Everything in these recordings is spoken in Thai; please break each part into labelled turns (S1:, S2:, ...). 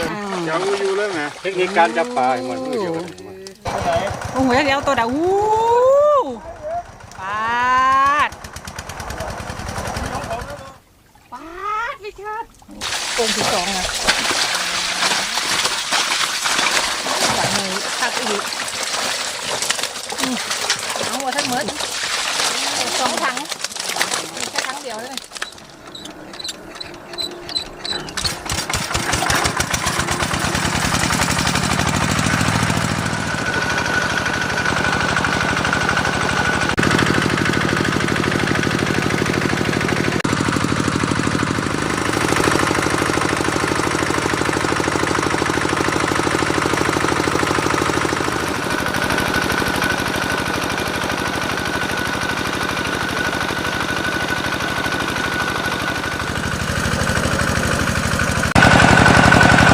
S1: ผม
S2: เจ้าอยู่เลยนะเทคนิคการจับปลาเหมือนมือเดียวกัน
S1: โอ้โหเดี๋ยวตัวดาวอู้ปาดปาดพี่ชาติโป่งที่สองนะใส่มือทักอีกอืมเอาหัวทั้งหมดสองถังแค่ถังเดียวเลย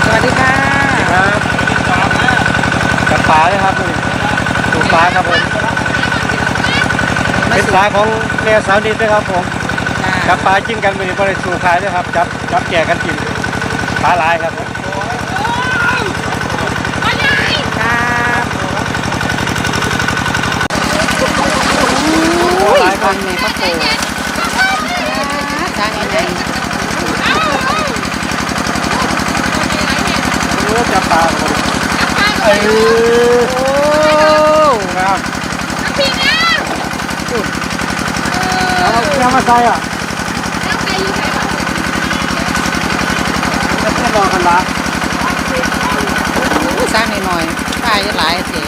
S1: สวัสดีค่ะ
S2: ครับจับปลาเลยครับนี่สูบปลาครับผม เป็นปลาของเมียสาวนิดนะครับผมจับปลาจิ้นกันมือนี้บริสูขายด้วยครับจับจับแก่กันกินปลาหลายครับผม
S1: ครับอุ้ยคนในพระโคจ้างยังไง
S2: โอ้จับปลาครับผมเออ
S1: โอ้
S2: ครับ เอาเอามาใส่อะจะเพื่อนรอกันละ
S1: จ้างหน่อยๆป้ายหลายเสีย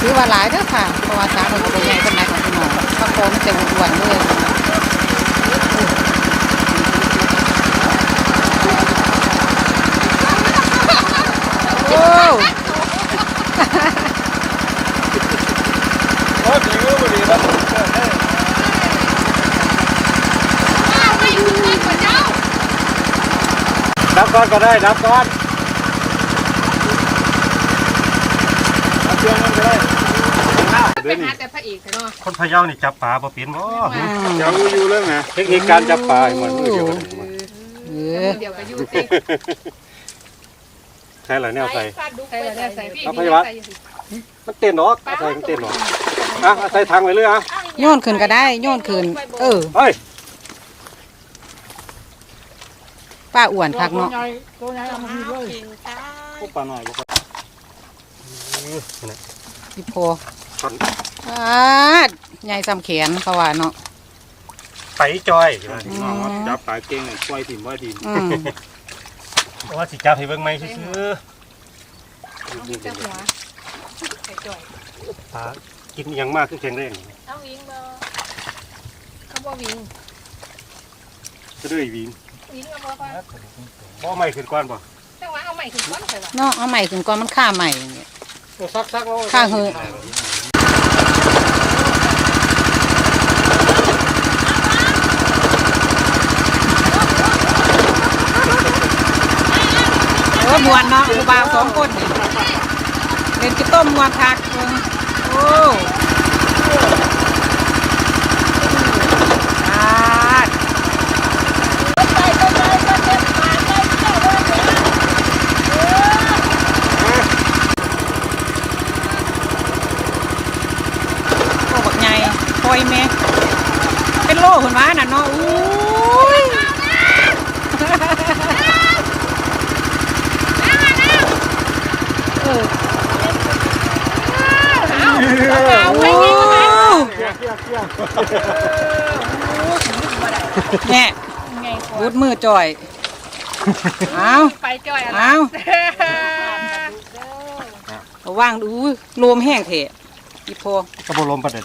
S1: ถือว่าหลายเด้อค่ะ เพราะว่าจ้างมันก็เป็นใหญ่เป็นไหนของพี่น้องพระโคมันจะอ้วนเลยโอ้
S2: โอ้ดีก็ดีครับ นับก้อนก็ได้นับก้อนนับเชืองมันก็ได้เดี๋ยวนี้
S3: แต่พระเอกเนาะ
S2: คนพะเยานี่จับปลาบ่เป็นบ่
S1: อืม
S2: เจ้าอยู่เลยนะเทคนิคการจับปลาเหมือนมือเดียวกัน
S1: เออ
S3: เดี๋ยวก็อยู่ติ
S2: ใช่เหรอเนี่ยใส่
S3: ใส่แล้วใส่พี่
S2: เอาพยาบาลมันเต้นหรอกเอาใส่มันเต้นหรอกอะเอาใส่ทางไว้เลยอะ
S1: โยนขึ้นก็ได้โยนขึ้น เออ
S2: เฮ้ย
S1: ป้าอ้วนคักเนาะ
S2: พวกปลาหน่อยพวกปลาอื้อนี่
S1: พี่โพ
S2: ช้อน
S1: ปาดใหญ่ซ้ำแขนเขาว่าเนาะ
S2: ไตจอย
S1: อืม
S2: น้องว่าจับปลาเก่งปล่อยถิ่มปล่อยถิ่ม
S1: อืม
S2: ว่าสิจับให้เบิ่งไหมซื่อ
S3: จับหัวใส่จ่อย
S2: ๆปลากินอหยังมากขึ้นแข็งแรง
S3: เอาวิงบ่เขาบ่วิง
S2: จะด้วยวิง
S3: วิงเอาบ่ก่อน
S2: บ่ไม่ขึ้นก่อนบ่
S3: แต่ว่าเอาใหม่ขึ้นก่อนใส่ว่า
S1: เนาะเอาใหม่ขึ้นก่อนมันค่าใหม่อย่างเงี้ย
S2: ซักซักแล้ว
S1: ข้างเหอะโอ้มวนเนาะอุบาวสองคนนี่เล่นกิต้มมวนคักเบิ่งโอ้ปาดโอ้บักใหญ่ปล่อยแม่ เป็นโลหุ่นว้าน่ะเนาะอุ้ยเออ
S3: เอาไปวิง
S1: โอ้
S2: เกี่ยวเกี่ยวเกี่ยว
S1: แน่
S3: ไง
S1: รูดมือจ่อย เอา
S3: ไปจ่อยอะ
S1: เอาเอาว่างดูรวมแห้งเถะอีโพ
S2: กระโบลมประเด็น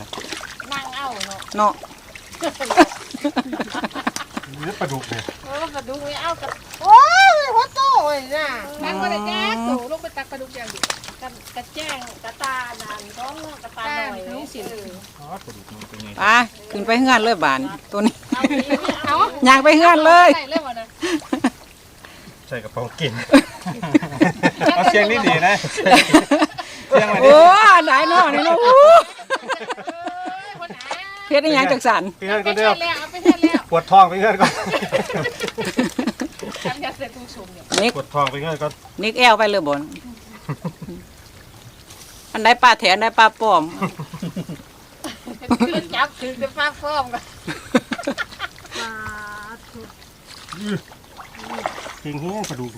S3: นั่งเอาเนาะ
S1: เนาะ
S2: นี่ปลาดุกเนี่ย
S3: เออกระดูกไม่เอากระโอ้ยหัวโตเลยน่ะนั่งบ่ได้แจ๊กสูลงไปตักกระดูกอย่างเดียว
S4: กระแจ้งกระตานานก้องกระตา
S3: ตา
S4: หน่อย
S3: นี่สิ
S1: ไปขึ้นไปเฮือนเลยบานตัวนี้
S3: เอา
S1: อยากไปเฮือนเลย
S3: ใส่เลยบ่นะ
S2: ใส่กระเป๋ากินเอาเสียงนี่ดีนะเสียงอะไร
S1: โอ้ไหนเนาะนี่เนาะอู้
S3: เอ้ยคนไหน
S1: ฮ็ดอีหยังจักสัน
S2: ไปเงิน
S3: ไป
S2: ก็
S3: เฮ็
S2: เดียว
S3: ดแล้วเอาไปเฮ็ดแล้ว
S2: ปวดท้องไปเงินก่อน
S3: ทำยาเสพติดสูงอยู่
S1: นิก
S2: ปวดท้องไปเงินก่อน
S1: นิกแอลไปเลยบ่นอันใดปลาแถนอันใดปลาปลอม
S3: คือจับถือจะฟ้าฟ้อมกัน
S2: จริงเฮียกระดูก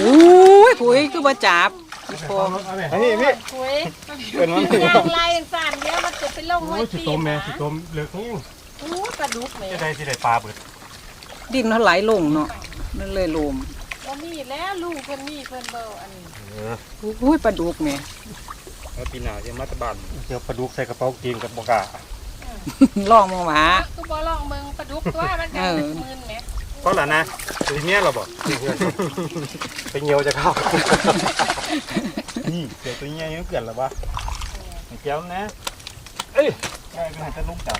S1: อุ้ยปุ๋ยคือบ่จับ อีโพ
S2: อันนี้พี่
S3: คุย
S2: เป็นมัน
S3: ยางลายสั่นเดี๋ยวมันจะไปลงห้อ
S2: โอ้
S3: ย
S2: ยสิ
S3: ตี
S2: ต้มแม่
S3: นะ
S2: สิต้มเลือกนี่
S3: โอ้ปลาดุกแม่
S2: จะได้สิได้ปลาเบิด
S1: ดินเขาไหลลงเนาะนั่นเลยลม
S3: บ่มีแล้วลูกเพิ่นมีเพิ่นบ่อันนี้
S1: อุ้ยปลาดุกแม่
S2: แล้วปีหน้าจะมาตะบันเดี๋ยวปลาดุกใส่กระเป๋ากินกับบ่กล้า
S1: ลองมาหวา
S3: ก็บ่ลองเบิ่งปลาดุกตัวมันก็
S1: เออ
S3: มื่น แหม
S2: ก็ล่ะนะสิเมียเราบ่ไปเหี่ยวจะเข้านี่เดี๋ยวตัวเนี้ยยังเกิดแล้ววะเจ้านะเอ้ยได้ก็ให้ตะลุกจับ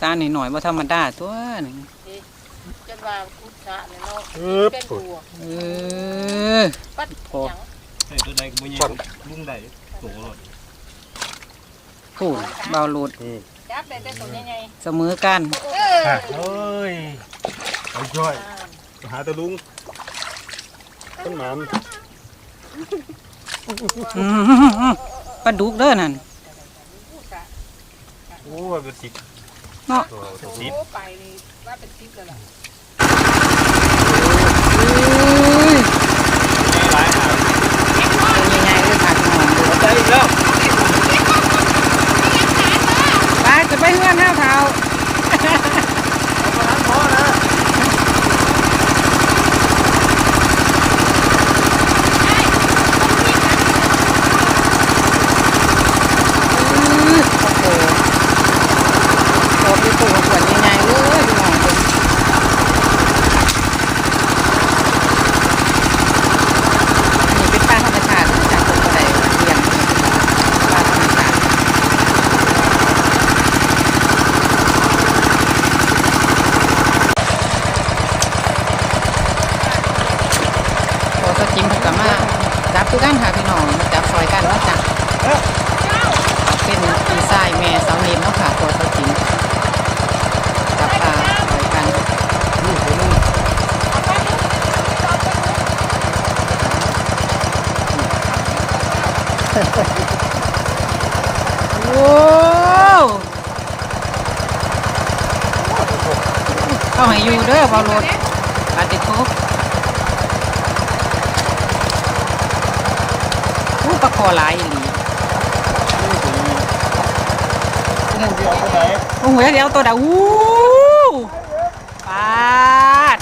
S1: ซาหน่อยๆบ่ธรรมดาตัวนึง
S3: จนว่าคุดสะเนี่ยเนาะ
S2: ปึ๊บ
S3: เป็นตัว
S1: เออ
S3: ปัด
S1: โอ้
S3: หยัง
S2: ไอ้ตัวใดก็บ่ใหญ่ลุงใดโตโลด
S1: พูดเบาหลุด
S3: จับได้แต่ตัวใหญ่
S1: เสมอกัน
S3: ๆเออ
S2: เอ้ยเอาจ้อยหาตะลุงต้นหมาม
S1: อืมปลาดุกเด้อนั่น
S2: โอ้ยเป็นสิบ
S1: เนาะ
S2: ตัวตัว
S3: โอ้
S2: สิบ
S3: ไปนี่ว่าเป็นทิพย์เลยล่ะ
S1: อุ้ย
S2: ไม่หลายหา
S1: เป็นยังไงเลยค่ะพี่น้องดู
S2: ใจอีกแล้ว
S1: ไปจะไปเฮือนห้าเท้า
S2: พอนะ
S1: อื้อโอ้โหโอ้พี่ปู่ขวดยังไงเลยพี่น้องเบิ่งนี่เป็นปลาธรรมชาติจากคนบ่ได้เลี้ยงปลาธรรมชาติโอ้ก็จิ้มเพิ่นก็มาจับคือ กันค่ะพี่น้องมาจับซอยกันเนาะจ้ะเป็นปีทรายแม่สาวนินเนาะค่ะตัวตัวจริงจับปลาปล่อยกันโอ้เอาให้อยู่เด้อบอลรถปาติโค อู้ปลาคอหลายอีหลี
S2: เงินเดียวเท่าไหร่
S1: โอ้โหเดี๋ยวตัวดาวู้ปาด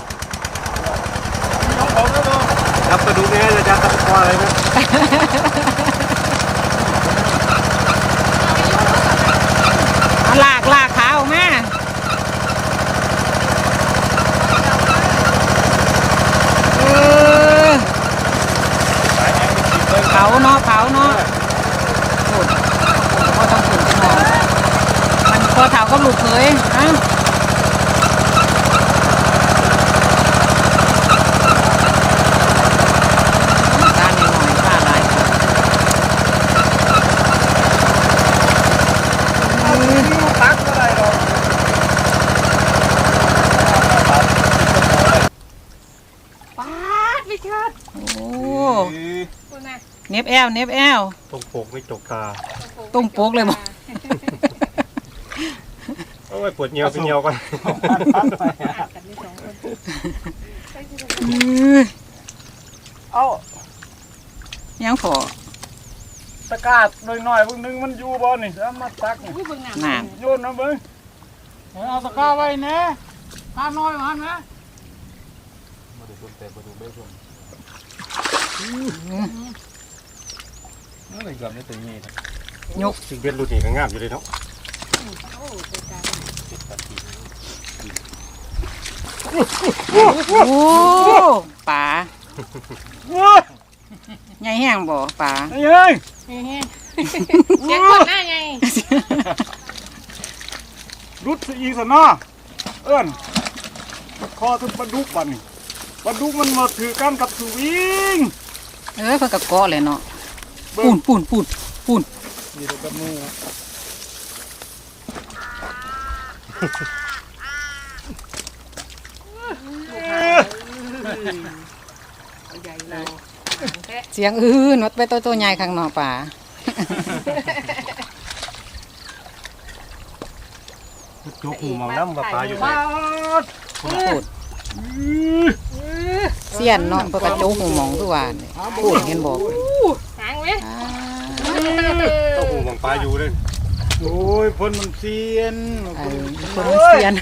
S2: ครับไปดูแม่จะจะตัดคออะไรนะ
S1: เอาลากลากขาออกมาเออเผาเนาะเผาเนาะโอ้พอต้องขุนจะนอนมันพอเถาก็หลุดเลยฮะตาหน่อยๆตาหลายคน
S2: ตักก็ได้หรอก
S3: ปาด พี่ชาติ
S1: โอ้
S3: คุณน่ะ
S1: เน็บแอลเน็บแอล
S2: ตรงปกไม่จกตา
S1: ต้มโปกเลยบ่
S2: โอ้ยปวดเหี่ยวไปเหี่ยวกัน
S3: กันนี่สองคน
S1: อื้อ
S2: เอ้า
S1: ยังพอ
S2: ตะกาดหน่อยๆพวกนึงมันอยู่บ่นี่แล้วมาตักนี่
S3: อุ้ยเบิ่งหน้า
S1: น่ะ
S2: โยนนะเบิ้งเอาตะกร้าไว้แน่ข้าน้อยมันนะมาดูแต่มาดูไม่ชมนี่เกือบไม่ถึงนี่
S1: ยก
S2: จริงเป็นรูนี่ก็งามอยู่เลยเนาะ
S1: โอ้ปลา ใหญ่แห้งบ่ปลา
S2: เฮ้ย
S3: เฮ้ยเสียงคนหน้าไง
S2: รุดอีกสนะเอิ้นคอถึงปลาดุกบันนี่
S5: ปลาดุกมันมาถือกันกับสวิง
S1: เออเพิ่นก็เกาะเลยเนาะปูนปูนปูนปูน
S5: นี่เรากับมือ
S3: ใหญ่เราแค่
S1: เสียงอื้อนัดไปตัวตัวใหญ่ข้างนอกป่า
S5: โจกหูมองน้ำกับปลาอยู่
S3: บ้า
S1: พูดเสียนเนาะเพิ่นก็โจกหูหมองทุกวันนี่พูดเห็นบอก
S3: หางเว้ย
S1: อ่า
S5: โจกหูมองปลาอยู่เลย โอ้ยพ่นมันเซียน
S1: เออคนมันเสียน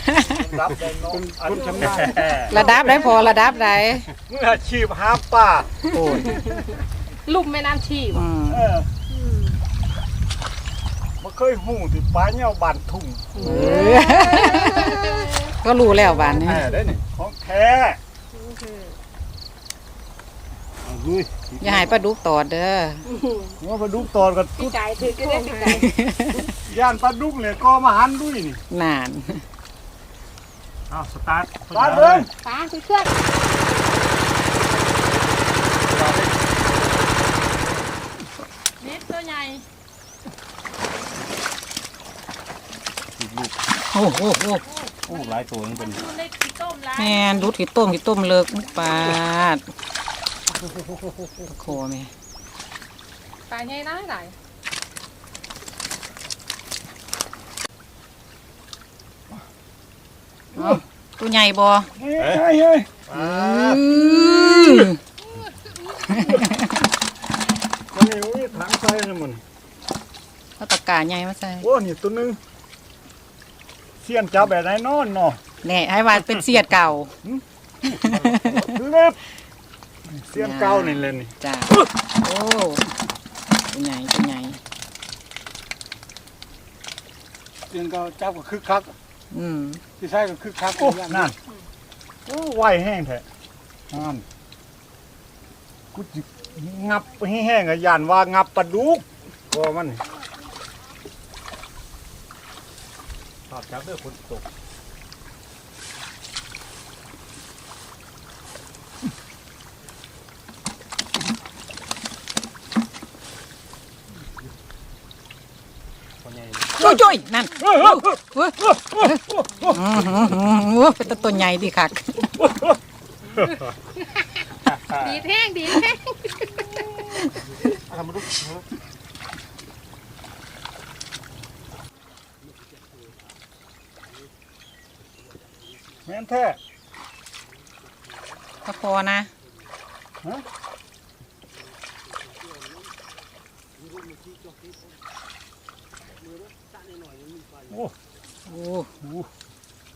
S5: รับได้น้องคนชำนาญ
S1: ระดับได้พอระดับได้
S5: เมื่ออาชีพหาปลา
S1: พูด
S3: ลุ่มแม่น้ำชีว
S1: อืม
S5: เออบ่เคยหูที่ปลาเหนี่ยวบานทุ่ง
S1: เออก็รู้แล้วบ้านนี้
S5: แท้ได้นี่ของแท้ เอาเฮ้ย
S1: อย่าให้ปลาดุกตอดเด้อ
S5: ว่าปลาดุกตอนกับ
S3: พี่ไก่ถือก็ได้พี่ไก่
S5: ย่านปลาดุกเนี่ยก็มาหันด้วยนี่
S1: นาน
S5: อ้าวสตาร์ทสตาร์ทเลย
S3: ปลาคือเครื่องเน็ตตัวใหญ่
S1: โอ้โหโอ้โห
S5: โอ้หลายตัวมันเป็น
S3: ดูเล็กที่ต้มร้าน
S1: แม่นดูดขี้ต้มขี้ต้มเลิกปาด โคแม่
S3: ปลาใหญ่น้อยหน่อย
S1: เอาตัวใหญ่บ่
S5: เฮ้ยเฮ้ยเฮ้ย
S1: อือ
S5: มันนี่อุ้ยถังใส่เลยมัน
S1: เอาตะกร้าใหญ่มาใส่
S5: โอ้นี่ตัวหนึงเสียนจับแบบไหนนอนเนาะ
S1: แน่ให้ว่าเป็นเสียดเก่า
S5: เล็บเสียนเก่านี่เลยนี่
S1: จ้าโอ้ตัวใหญ่ตัวใหญ่
S5: เสียนเก่าจับก็คึกคัก
S1: อืม
S5: ที่ใช่ก็คึกคักโอ้นั่นโอ้ไวแห้งแท้นั่นกูจิงับให้แห้งอะย่านว่างับปลาดุกก็มันนี่ภาพจับเด้อฝนตก
S1: จุ้ยจุ้ยนั่นเฮ้ยเฮ้ยอือหือหือหือเป็นตัวใหญ่ดีคัก
S3: ดีแท่งดีแท่ง
S5: ทำมาดูแม่นแท้
S1: ก็พอนะ
S5: โอ้
S1: โอ้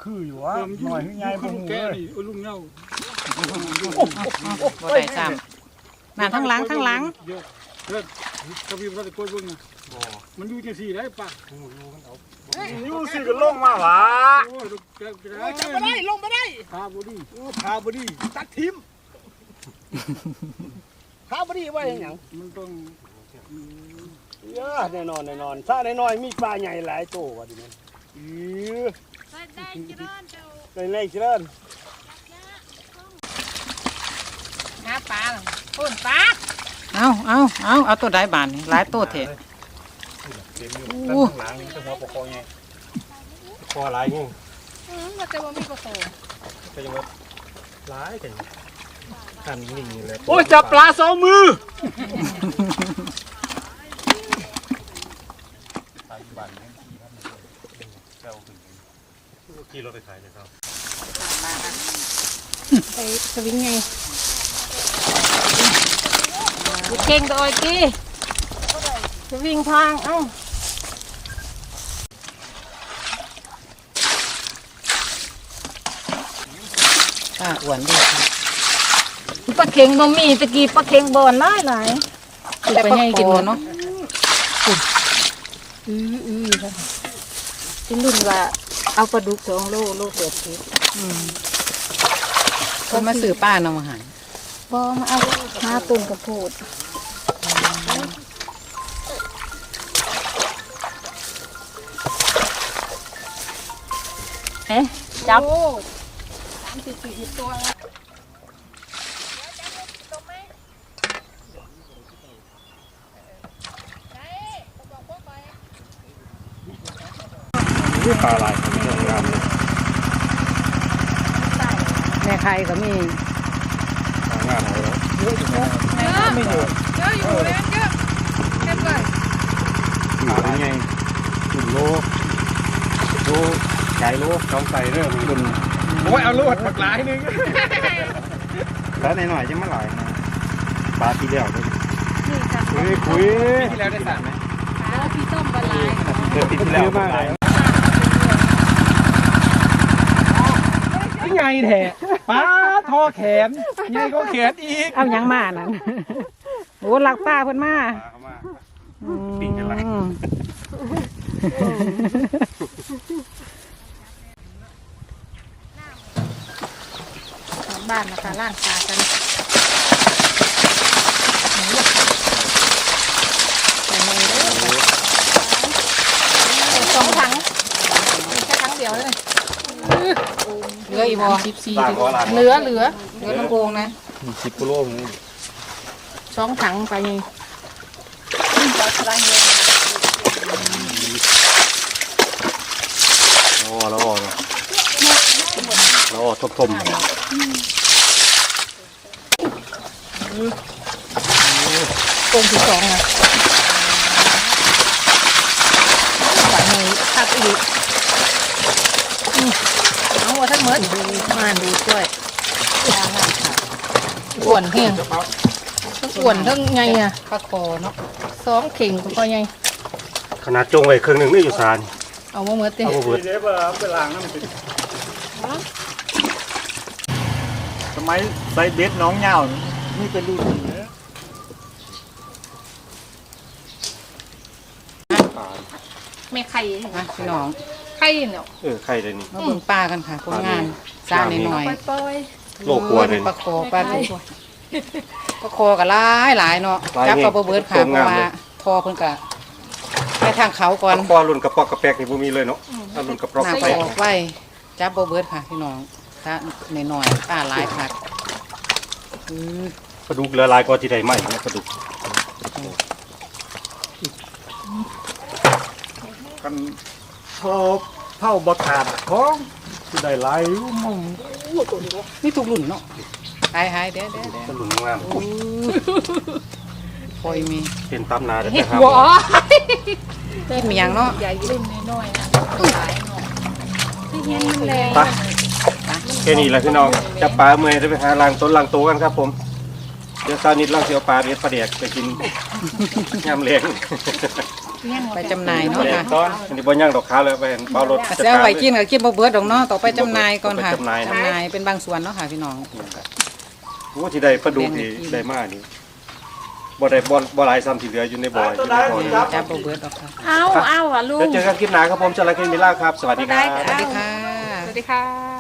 S5: คืออยู่วะหน่อยให้ใหญ่บ่ฮู้เลย
S6: ลุงเงา
S1: บ่ได้ซ้ำนั่นทั้งหลังทั้งหลัง
S6: เดี๋ยวเดี๋ยวกระพริบเราจะกดเบิ่งนะมันอยู่จังสี่ได้ปะ
S5: อยู่สิก็ลงมาหวะ
S6: โอ้ยลูกแกจะ
S2: โอ้
S6: ได้
S2: ยจับมาได้ลงมาได้
S6: พาบุรี
S5: โอ้พาบ่ดีตัดทิม
S2: ข้าวบดีว่าอย่างหยัง
S6: มันต้อง
S2: เยอะแน่นอนแน่นอนถ้าแน่นอนมีปลาใหญ่หลายตัวว่ะดิแม่นอือ
S3: ได้จิรอนเจ้า
S2: ในในเชิญ
S3: หาปลาปุ่นปลา
S1: เอาเอาเอาเอาตัวใดบานนี่หลายตัวเถอะ
S5: เต็มอยู่ด้านข้างหลังนี่จะหัวปกคอไงคอหลายงู
S3: อืมว่าจะว่ามีกระโต
S5: ก็ยังว่าหลายกันกันนิ่งๆเลย
S2: โอ้ยจับปลาสองมือ
S5: ปัจจุบันนี้เจ้าขึ้น ขี่รถไปขายเลยครับ
S3: ไปสวิงไงเก่งตัวไอ้กี้สวิงทางเอ้า
S1: ป้าอ้วนดีค่ะ
S4: ปลาเค็งบ่มีตะกี้ปลาเค็งบ่อนหลายหลาย
S1: คือไปให้กินเนาะ
S4: อืออือค่ะเป็นรุ่นว่า เอาปลาดุกสองโลโลเกิดสิบ
S1: คนมาซื้อป้านำมาใหา
S4: บ่มาเอาหาต้นกระโพดเอ๊ะจับ
S3: โอ้สามสิบสี่สิบตัว
S2: ปลาลายเรื่องงามเลย
S1: แม่ไข่ก็มี
S2: ปลางามเลย
S6: เยอะอยู่นะ
S3: เยอะไม่อยู่เยอะอยู่เลยเยอะเต็มเลย
S2: ปลาไงถึงโลโลไก่โลต้องใส่เรื่องมัน
S6: โอ้ยเอาลวดปักหลายนึง
S2: แล้วในหน่อยจะมาหลายนะปลาที่เลี้ยวด้วย
S4: นี่ค่ะ
S2: เฮ้ยคุย
S6: ที่แล้วได้สั่ไหม
S4: แล้วพี่ต้มปลาไหล
S2: เดือดที่แล้วมา กเลย
S6: นี่ไงแท้ป้าทอแขนไงก็แขนอีก
S1: เอาหยังมานั่นโอ้ลักป้าเพิ่นมา
S2: ปลาเข้ามา
S1: อืม
S2: ปิ้งกันละ
S3: บ้านนะคะล่างปลากันใส่ในเด้อสองถังมีแค่ถังเดียวเลย
S1: เห ลืออีบ่
S2: ปลาก็หลาย
S3: เหลือเหลือ
S1: เหลือน้ำโอ่งนะ
S2: สิบกิโลมึง
S3: สองถังไปไง
S2: โอ้แล้วอ่อนแล้วอ่อนทม
S3: กงที่สองนะใส่ในทักอีกอืม เอาหัวทั้งหมดมาดูด้วยอ้วนเฮียงทั้งอ้วนทั้งไงอะ
S1: ปลาคอเนาะ
S3: สองเข่งก็พอไง
S2: ๆขนาดจงไว้ครึ่งหนึ่งนี่อยู่ซาน
S3: เอามาเมื่อเต้
S2: เอามาเบิด
S5: เดี๋ยวไปล้างน้ำสิสมัยใส่เบ็ดน้องเหงานี่เป็นรุ่นนี้นะ
S3: แม่ไข่
S1: นะพี่น้อง
S3: ไข่เนาะ
S2: เออใครเลยนี่
S1: มาเบิ่งป้ากันค่ะผลงานสร้างหน่อย
S3: ปล่อย
S1: ๆ
S2: โลกกลัวเลย
S1: ปลาคอปลาดุกปลาคอก็หลายหลายเนาะ
S2: หลาย
S1: จับ
S2: แฮง
S1: กับบ่เบิดค่ะ
S2: ต้ม
S1: เพราะ
S2: งาม
S1: ว่า
S2: เลย
S1: ทอเพิ่นก็ไปทางเขาก่อน
S2: ปอรุ่นกระปอกกระแปกนี่บ่มีเลยเนาะเอารุ่นกระปอกก
S1: น้ำ
S2: ระ
S1: ไป
S2: แปก
S1: ออกไว้จับบ่เบิดค่ะพี่น้องถ้าหน่อยๆป้าหลายค่ะอือ
S2: ปลาดุกเหลือหลายกว่าที่ใดไหมนะปลาดุก
S5: กัน พอเผาบขาดของที่ได้หลายอยู่มั่ง
S1: นี่ทุกรุ่นเนาะหายหายๆเด้อเด้อเด้อ
S2: ปลาดุกงาม
S1: คอยมี
S2: เป็นตำนาได้
S3: เห็
S2: แต่
S3: ด
S2: ห้าม
S3: หัว
S1: กินมีหยังเนาะ
S3: ใหญ่รุ่นน้อยๆนะหลายเนาะที่เห็นมันแรง
S2: ไปแค่นี้แหละพี่น้องจับปลาเมื่อยได้ไปหาล้างต้นล้างตัวกันครับผมเดี๋ยวซาวนิดล้างเสียวปลาเบ็ดปลาแดกไปกินยำเลี้ยง
S1: ไปจำหน่าย
S2: ปลา
S1: เนาะ
S2: แดก
S1: ค่ะ
S2: ตอนอันนี้บ่ย่างดอกค้าเลยไปเห็นเบารถ
S1: แต่เสียไว้กินก็กินบ่เบิดดอกเนาะต่อไปจำหน่ายก่อนค่ะ
S2: ไปจำหน่าย
S1: จำหน่ายเป็นบางส่วนเนาะค่ะพี่น้อง
S2: โอ้ที่ได้ปลาดุกที่ได้มากนี่บ่ได้บ่บ่หลายซ้ำที่เหลืออยู่ในบ่ออยู่ในบ่อนี่
S1: จับบ่เบิดดอกค่ะ
S3: เอาเอาอะลุ
S2: เดี๋ยว
S3: ง
S2: เจอกันคลิปหน้าครับผมจระเข้มิล่าครับสวัสดีครับ
S1: สวัสดีค่ะ
S3: สวัสดีค่ะ